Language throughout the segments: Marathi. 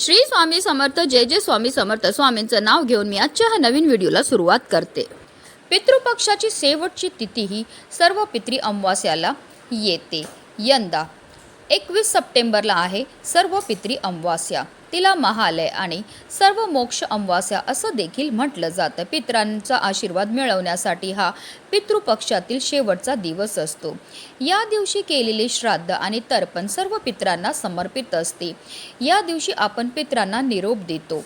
श्री स्वामी समर्थ जय जय स्वामी समर्थ. स्वामींचं नाव घेऊन मी आजच्या ह्या नवीन व्हिडिओला सुरुवात करते. पितृपक्षाची शेवटची तिथी ही सर्व पितृ अमावास्याला येते. यंदा एकवीस सप्टेंबरला आहे सर्व पितृ अमावास्या. तिला महालय आणि सर्व मोक्ष अमवास्या असं देखील म्हटलं जातं. पितरांचा आशीर्वाद मिळवण्यासाठी हा पितृपक्षातील शेवटचा दिवस असतो. या दिवशी केलेले श्राद्ध आणि तर्पण सर्व पितरांना समर्पित असते. या दिवशी आपण पितरांना निरोप देतो.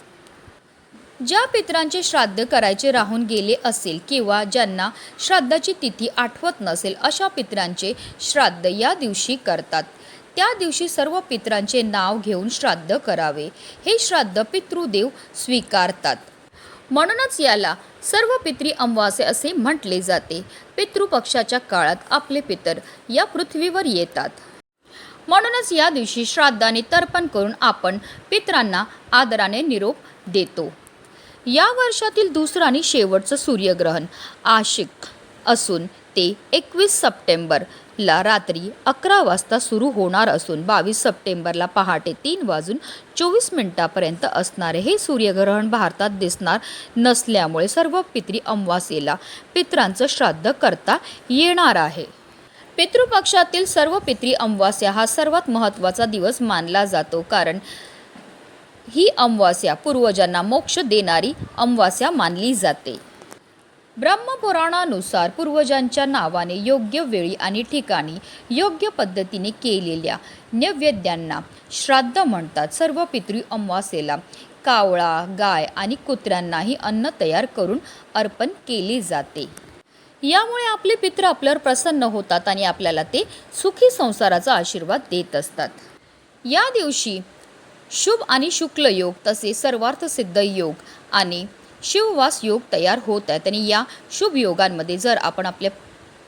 ज्या पित्रांचे श्राद्ध करायचे राहून गेले असेल किंवा ज्यांना श्राद्धाची तिथी आठवत नसेल अशा पितरांचे श्राद्ध या दिवशी करतात. त्या दिवशी सर्व पितरांचे नाव घेऊन श्राद्ध करावे. हे श्राद्ध पितृदेव स्वीकारतात. म्हणूनच याला सर्व पितृ अमावास्या असे म्हटले जाते. पितृपक्षाच्या काळात आपले पितर या पृथ्वीवर येतात. म्हणूनच या दिवशी श्राद्धाने तर्पण करून आपण पितरांना आदराने निरोप देतो. या वर्षातील दुसरं आणि शेवटचं सूर्यग्रहण आशिक असून ते एकवीस सप्टेंबरला रात्री अकरा वाजता सुरू होणार असून बावीस सप्टेंबरला पहाटे तीन वाजून चोवीस मिनिटापर्यंत असणारे हे सूर्यग्रहण भारतात दिसणार नसल्यामुळे सर्व पितरी अमावास्येला पितरांचं श्राद्ध करता येणार आहे. पितृपक्षातील सर्व पितरी अमावास्या हा सर्वात महत्त्वाचा दिवस मानला जातो कारण ही अमावास्या पूर्वजांना मोक्ष देणारी अमावास्या मानली जाते. ब्रह्मपुराणानुसार पूर्वजांच्या नावाने योग्य वेळी आणि ठिकाणी योग्य पद्धतीने केलेल्या नैवेद्यांना श्राद्ध म्हणतात. सर्व पितृ अमावासेला कावळा गाय आणि कुत्र्यांनाही अन्न तयार करून अर्पण केले जाते. यामुळे आपले पित्र आपल्यावर प्रसन्न होतात आणि आपल्याला ते सुखी संसाराचा आशीर्वाद देत असतात. या दिवशी शुभ आणि शुक्ल योग तसेच सर्वार्थ सिद्ध योग आणि शिववास योग तयार होत आहेत आणि या शुभ योगांमध्ये जर आपण आपल्या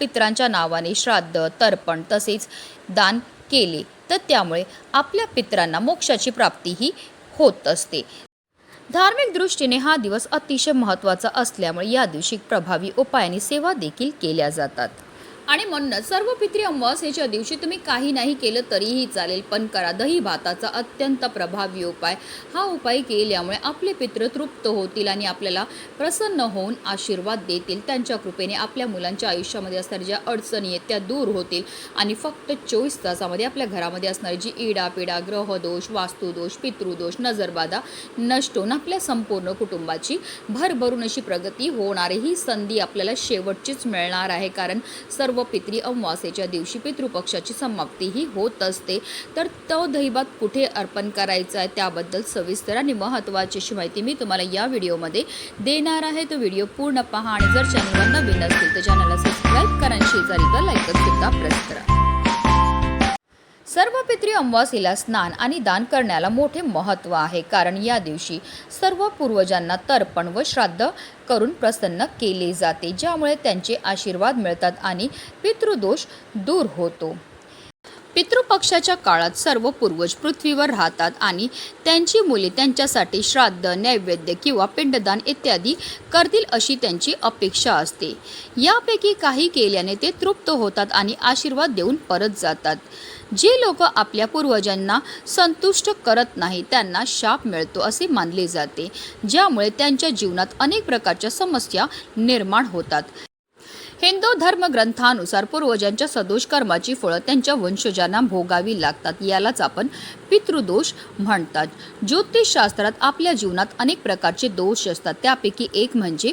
पित्रांच्या नावाने श्राद्ध तर्पण तसेच दान केले तर त्यामुळे आपल्या पित्रांना मोक्षाची प्राप्तीही होत असते. धार्मिक दृष्टीने हा दिवस अतिशय महत्त्वाचा असल्यामुळे या दिवशी प्रभावी उपायाने सेवा देखील केल्या जातात. आणि म्हणूनच सर्व पित्री अमावस्येच्या दिवशी तुम्ही काही नाही केलं तरीही चालेल पण करा. दही भाताचा अत्यंत प्रभावी उपाय. हा उपाय केल्यामुळे आपले पित्र तृप्त होतील आणि आपल्याला प्रसन्न होऊन आशीर्वाद देतील. त्यांच्या कृपेने आपल्या मुलांच्या आयुष्यामध्ये असणाऱ्या ज्या अडचणी आहेत त्या दूर होतील. आणि फक्त चोवीस तासामध्ये आपल्या घरामध्ये असणारी जी इडापिडा ग्रहदोष वास्तुदोष पितृदोष नजरबाधा नष्ट होऊन आपल्या संपूर्ण कुटुंबाची भरभरून अशी प्रगती होणार ही संधी आपल्याला शेवटचीच मिळणार आहे. कारण सर्व पितृ अमावास्येच्या दिवशी पितृपक्षाची समाप्तीही होत असते. तर तो दहीभात कुठे अर्पण करायचा आहे त्याबद्दल सविस्तर आणि महत्त्वाची अशी माहिती मी तुम्हाला या व्हिडिओमध्ये देणार आहे. तो व्हिडिओ पूर्ण पहा आणि जर चॅनलवर नवीन असतील तर चॅनलला सबस्क्राईब करा आणि शेजारी तर लाईकसुद्धा प्रेस करा. सर्व पित्री अमावासीला स्नान आणि दान करण्याला मोठे महत्त्व आहे. कारण या दिवशी सर्व पूर्वजांना तर्पण व श्राद्ध करून प्रसन्न केले जाते ज्यामुळे त्यांचे आशीर्वाद मिळतात आणि पितृदोष दूर होतो. पितृपक्षाच्या काळात सर्व पूर्वज पृथ्वीवर राहतात आणि त्यांची मुले त्यांच्यासाठी श्राद्ध नैवेद्य किंवा पिंडदान इत्यादी करतील अशी त्यांची अपेक्षा असते. यापैकी काही केल्याने ते तृप्त होतात आणि आशीर्वाद देऊन परत जातात. जे लोक आपल्या पूर्वजांना संतुष्ट करत नाही त्यांना शाप मिळतो असे मानले जाते ज्यामुळे त्यांच्या जीवनात अनेक प्रकारच्या समस्या निर्माण होतात. हिंदू धर्मग्रंथानुसार पूर्वजांच्या सदोष कर्माची फळं त्यांच्या वंशजांना भोगावी लागतात यालाच आपण पितृदोष म्हणतात. ज्योतिषशास्त्रात आपल्या जीवनात अनेक प्रकारचे दोष असतात. त्यापैकी एक म्हणजे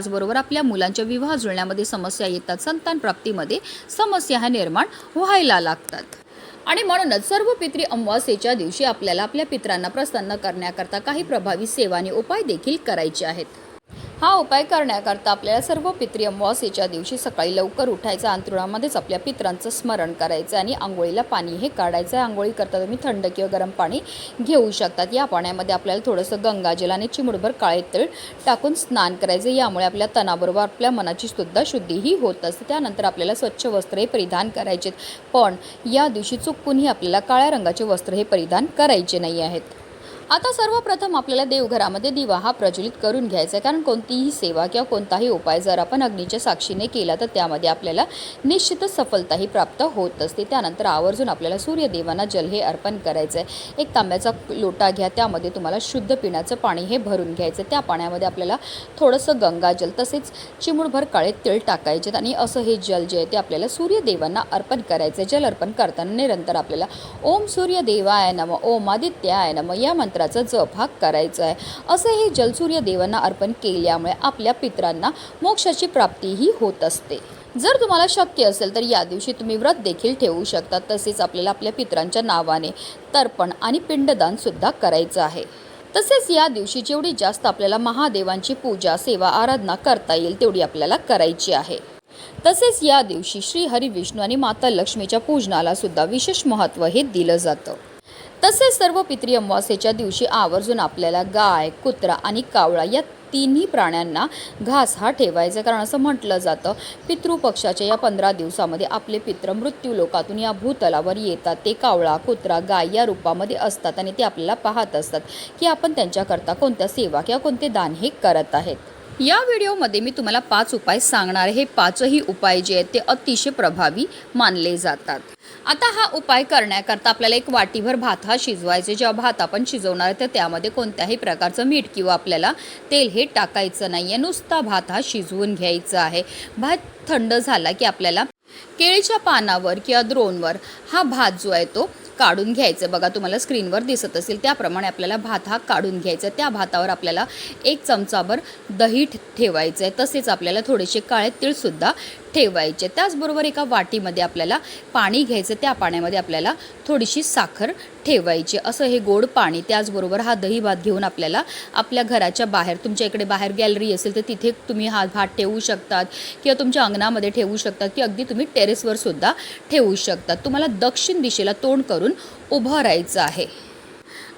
त्याचबरोबर आपल्या मुलांच्या विवाह जुळण्यामध्ये समस्या येतात. संतान प्राप्तीमध्ये समस्या ह्या निर्माण व्हायला लागतात. आणि म्हणूनच सर्व पितृ अमावास्येच्या दिवशी आपल्याला आपल्या पित्रांना प्रसन्न करण्याकरता काही प्रभावी सेवा आणि उपाय देखील करायचे आहेत. हा उपाय करण्याकरता आपल्याला सर्व पितृ अमावास्येच्या दिवशी सकाळी लवकर उठायचं अंतरुणामध्येच आपल्या पित्रांचं स्मरण करायचं आणि आंघोळीला पाणी हे काढायचं आहे. आंघोळी करता तुम्ही थंड किंवा गरम पाणी घेऊ शकतात या पाण्यामध्ये आपल्याला थोडंसं गंगाजल आणि चिमुडभर काळे तळ टाकून स्नान करायचं यामुळे आपल्या तणाबरोबर आपल्या मनाची सुद्धा शुद्धीही होत असते. त्यानंतर आपल्याला स्वच्छ वस्त्र हे परिधान करायचे पण या दिवशी चुकूनही आपल्याला काळ्या रंगाचे वस्त्र हे परिधान करायचे नाही आहेत. आता सर्वप्रथम आपल्याला देवघरामध्ये दिवा हा प्रज्वलित करून घ्यायचा आहे. कारण कोणतीही सेवा किंवा कोणताही उपाय जर आपण अग्नीच्या साक्षीने केला तर त्यामध्ये आपल्याला निश्चितच सफलताही प्राप्त होत असते. त्यानंतर आवर्जून आपल्याला सूर्यदेवांना जल हे अर्पण करायचं आहे एक तांब्याचा लोटा घ्या त्यामध्ये तुम्हाला शुद्ध पिण्याचं पाणी हे भरून घ्यायचं त्या पाण्यामध्ये आपल्याला थोडंसं गंगाजल तसेच चिमूडभर काळे तिळ टाकायचे आणि असं हे जल जे आहे ते आपल्याला सूर्यदेवांना अर्पण करायचं आहे जल अर्पण करताना निरंतर आपल्याला ओम सूर्यदेवाय नम ओम आदित्याय नम या मंत्र मंत्राचा जप हा करायचा आहे. असं हे जल सूर्यदेवांना अर्पण केल्यामुळे आपल्या पित्रांना मोक्षाची प्राप्तीही होत असते. जर तुम्हाला शक्य असेल तर या दिवशी तुम्ही व्रत देखील ठेवू शकता. तसेच आपल्याला आपल्या पित्रांच्या नावाने तर्पण आणि पिंडदान सुद्धा करायचं आहे. तसेच या दिवशी जेवढी जास्त आपल्याला महादेवांची पूजा सेवा आराधना करता येईल तेवढी आपल्याला करायची आहे. तसेच या दिवशी श्री हरी विष्णू आणि माता लक्ष्मीच्या पूजनाला सुद्धा विशेष महत्त्व हे दिलं जातं. तसेच सर्व पितरी अमावास्येच्या दिवशी आवर्जून आपल्याला गाय कुत्रा आणि कावळा या तिन्ही प्राण्यांना घास हा ठेवायचा. कारण असं म्हटलं जातं पितृपक्षाच्या या पंधरा दिवसामध्ये आपले पित्र मृत्यू लोकातून या भूतलावर येतात. ते कावळा कुत्रा गाय या रूपामध्ये असतात आणि ते आपल्याला पाहत असतात की आपण त्यांच्याकरता कोणत्या सेवा किंवा कोणते दान हे करत आहेत. या व्हिडिओमध्ये मी तुम्हाला पाच उपाय सांगणार हे पाचही उपाय जे आहेत ते अतिशय प्रभावी मानले जातात. आता हा उपाय करण्याकरता आपल्याला एक वाटीभर भात हा शिजवायचे. जेव्हा भात आपण शिजवणार आहे तर त्यामध्ये कोणत्याही प्रकारचं मीठ किंवा आपल्याला तेल हे टाकायचं नाही आहे नुसता भात हा शिजवून घ्यायचा आहे. भात थंड झाला की आपल्याला केळीच्या पानावर किंवा द्रोणवर हा भात जो आहे तो काढून घ्यायचं. बघा तुम्हाला स्क्रीनवर दिसत असेल त्याप्रमाणे आपल्याला भात हा काढून घ्यायचा. त्या भातावर आपल्याला एक चमचाभर दही ठेवायचं आहे तसेच आपल्याला थोडेसे काळे तीळसुद्धा ठेवायचे. त्याचबरोबर एका वाटीमध्ये आपल्याला पाणी घ्यायचं त्या पाण्यामध्ये आपल्याला थोडीशी साखर ठेवायची. असं हे गोड पाणी त्याचबरोबर हा दही भात घेऊन आपल्याला आपल्या घराच्या बाहेर तुमच्या इकडे बाहेर गॅलरी असेल तर तिथे तुम्ही हा भात ठेवू शकतात किंवा तुमच्या अंगणामध्ये ठेवू शकतात की अगदी तुम्ही टेरेसवर सुद्धा ठेवू शकतात. तुम्हाला दक्षिण दिशेला तोंड करून उभं राहायचं आहे.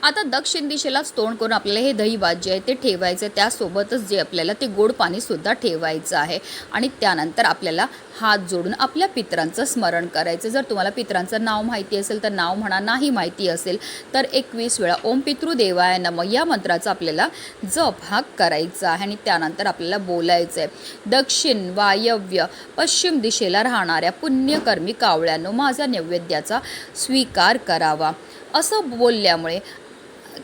आता दक्षिण दिशेलाच तोंड करून आपल्याला हे दही भात जे आहे ते ठेवायचं आहे. त्यासोबतच जे आपल्याला ते गोड पाणीसुद्धा ठेवायचं आहे. आणि त्यानंतर आपल्याला हात जोडून आपल्या पित्रांचं स्मरण करायचं. जर तुम्हाला पित्रांचं नाव माहिती असेल तर नाव म्हणा नाही माहिती असेल तर एकवीस वेळा ओम पितृदेवाय नम या मंत्राचा आपल्याला जप हा करायचा आहे. आणि त्यानंतर आपल्याला बोलायचं आहे. दक्षिण वायव्य पश्चिम दिशेला राहणाऱ्या पुण्यकर्मी कावळ्यांनो माझ्या नैवेद्याचा स्वीकार करावा. असं बोलल्यामुळे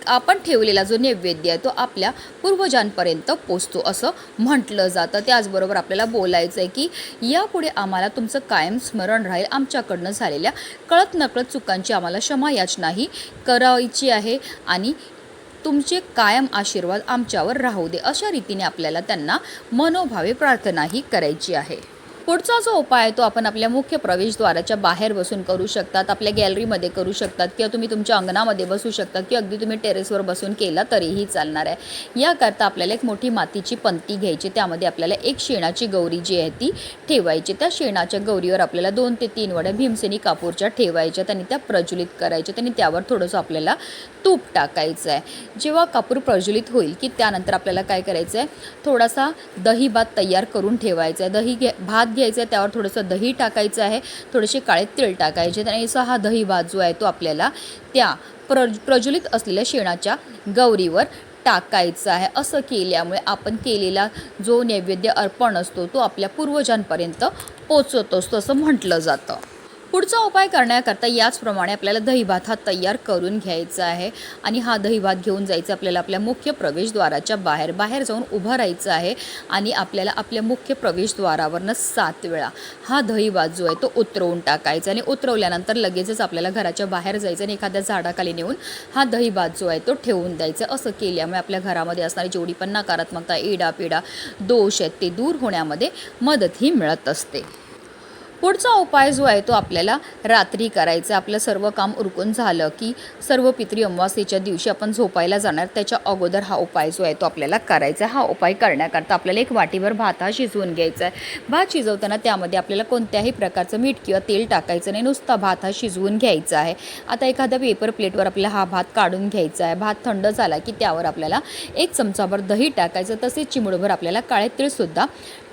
आपण ठेवलेला जो नैवेद्य आहे तो आपल्या पूर्वजांपर्यंत पोचतो असं म्हटलं जातं. त्याचबरोबर आपल्याला बोलायचं आहे की यापुढे आम्हाला तुमचं कायम स्मरण राहील. आमच्याकडनं झालेल्या कळत नकळत चुकांची आम्हाला क्षमा याचनाही करायची आहे आणि तुमचे कायम आशीर्वाद आमच्यावर राहू दे. अशा रीतीने आपल्याला त्यांना मनोभावे प्रार्थनाही करायची आहे. पुढचा जो उपाय आहे तो आपण आपल्या मुख्य प्रवेशद्वाराच्या बाहेर बसून करू शकतात आपल्या गॅलरीमध्ये करू शकतात किंवा तुम्ही तुमच्या अंगणामध्ये बसू शकतात किंवा अगदी तुम्ही टेरेसवर बसून केला तरीही चालणार आहे. याकरता आपल्याला एक मोठी मातीची पंती घ्यायची त्यामध्ये आपल्याला एक शेणाची गौरी जी आहे ती ठेवायची. त्या शेणाच्या गौरीवर आपल्याला दोन ते तीन वड्या भीमसेनी कापूरच्या ठेवायच्या आणि त्या प्रज्वलित करायच्या आणि त्यावर थोडंसं आपल्याला तूप टाकायचं आहे. जेव्हा कापूर प्रज्वलित होईल की त्यानंतर आपल्याला काय करायचं आहे? थोडासा दही भात तयार करून ठेवायचा आहे. दही घे भात घ्यायचं आहे त्यावर थोडंसं दही टाकायचं आहे थोडेसे काळे तेल टाकायचे आणि असा हा दही भात जो आहे तो आपल्याला त्या प्र प्रज्वलित असलेल्या शेणाच्या गौरीवर टाकायचं आहे. असं केल्यामुळे आपण केलेला जो नैवेद्य अर्पण असतो तो आपल्या पूर्वजांपर्यंत पोचत असतो असं म्हटलं जातं. पुढचा उपाय करण्याकरता याचप्रमाणे आपल्याला दहीभात हा तयार करून घ्यायचा आहे. आणि हा दहीभात घेऊन जायचं आपल्याला आपल्या मुख्य प्रवेशद्वाराच्या बाहेर. बाहेर जाऊन उभं राहायचं आहे आणि आपल्याला आपल्या मुख्य प्रवेशद्वारावरनं सात वेळा हा दहीभात जो आहे तो उतरवून टाकायचा आणि उतरवल्यानंतर लगेचच आपल्याला घराच्या बाहेर जायचं आणि एखाद्या झाडाखाली नेऊन हा दहीभात जो आहे तो ठेवून द्यायचा. असं केल्यामुळे आपल्या घरामध्ये असणारी जेवढी पण नकारात्मकता इडापिडा दोष आहेत ते दूर होण्यामध्ये मदतही मिळत असते. पुढचा उपाय जो आहे तो आपल्याला रात्री करायचा आहे. आपलं सर्व काम उरकून झालं की सर्व पितरी अमावास्येच्या दिवशी आपण झोपायला जाणार. त्याच्या अगोदर हा उपाय जो आहे तो आपल्याला करायचा हा उपाय करण्याकरता आपल्याला एक वाटीभर भात हा शिजवून घ्यायचा आहे. भात शिजवताना त्यामध्ये आपल्याला कोणत्याही प्रकारचं मीठ किंवा तेल टाकायचं नाही. नुसता भात हा शिजवून घ्यायचा आहे. आता एखाद्या पेपर प्लेटवर आपल्याला हा भात काढून घ्यायचा आहे. भात थंड झाला की त्यावर आपल्याला एक चमचाभर दही टाकायचं. तसेच चिमुडभर आपल्याला काळे तीळसुद्धा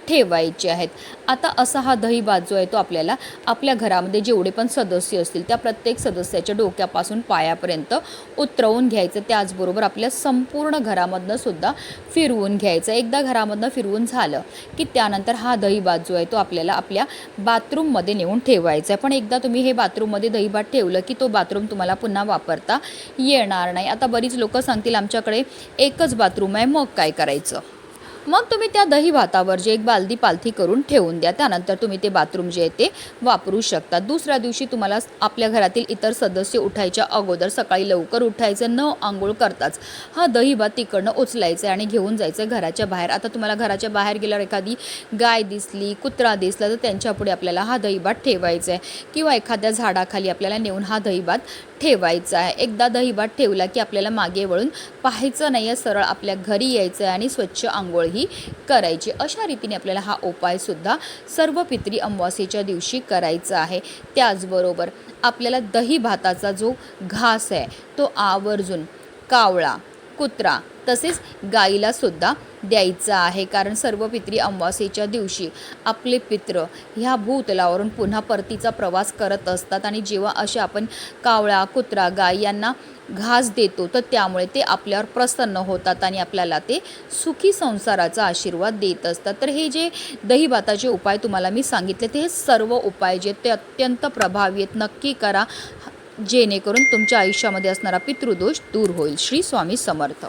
ठेवायचे आहेत. आता असा हा दहीभात जो आहे तो आपल्याला आपल्या घरामध्ये जेवढे पण सदस्य असतील त्या प्रत्येक सदस्याच्या डोक्यापासून पायापर्यंत उतरवून घ्यायचं. त्याचबरोबर आपल्या संपूर्ण घरामधनं सुद्धा फिरवून घ्यायचं. एकदा घरामधनं फिरवून झालं की त्यानंतर हा दहीभात जो आहे तो आपल्याला आपल्या बाथरूममध्ये नेऊन ठेवायचा आहे. पण एकदा तुम्ही हे बाथरूममध्ये दहीबात ठेवलं की तो बाथरूम तुम्हाला पुन्हा वापरता येणार नाही. आता बरीच लोकं सांगतील आमच्याकडे एकच बाथरूम आहे. मग काय करायचं? मग तुम्ही त्या दही भातावर जे एक बालदी पालथी करून ठेवून द्या. त्यानंतर तुम्ही ते बाथरूम जे आहे ते वापरू शकता. दुसऱ्या दिवशी तुम्हाला आपल्या घरातील इतर सदस्य उठायच्या अगोदर सकाळी लवकर उठायचं न आंघोळ करताच हा दही भात तिकडनं उचलायचं आणि घेऊन जायचं घराच्या बाहेर. आता तुम्हाला घराच्या बाहेर गेल्यावर एखादी गाय दिसली कुत्रा दिसला तर त्यांच्यापुढे आपल्याला हा दही भात ठेवायचा आहे. किंवा एखाद्या झाडाखाली आपल्याला नेऊन हा दही भात ठेवायचा आहे. एकदा दहीभात ठेवला की आपल्याला मागे वळून पाहायचं नाही आहे सरळ आपल्या घरी यायचं आहे आणि स्वच्छ आंघोळ ही करायची. अशा रीतीने आपल्याला हा उपायसुद्धा सर्व पितरी अमावास्येच्या दिवशी करायचा आहे. त्याचबरोबर आपल्याला दही भाताचा जो घास आहे तो आवर्जून कावळा कुत्रा तसेच गाईलासुद्धा द्यायचा आहे. कारण सर्व पितरी अमावास्येच्या दिवशी आपले पित्र ह्या भूतलावरून पुन्हा परतीचा प्रवास करत असतात आणि जेव्हा असे आपण कावळा कुत्रा गाय यांना घास देतो तर त्यामुळे ते आपल्यावर प्रसन्न होतात आणि आपल्याला ते सुखी संसाराचा आशीर्वाद देत असतात. तर हे जे दहीभाताचे उपाय तुम्हाला मी सांगितले ते हे सर्व उपाय जे ते अत्यंत प्रभावी आहेत नक्की करा. जेणेकरून तुमच्या आयुष्यामध्ये असणारा पितृदोष दूर होईल. श्री स्वामी समर्थ.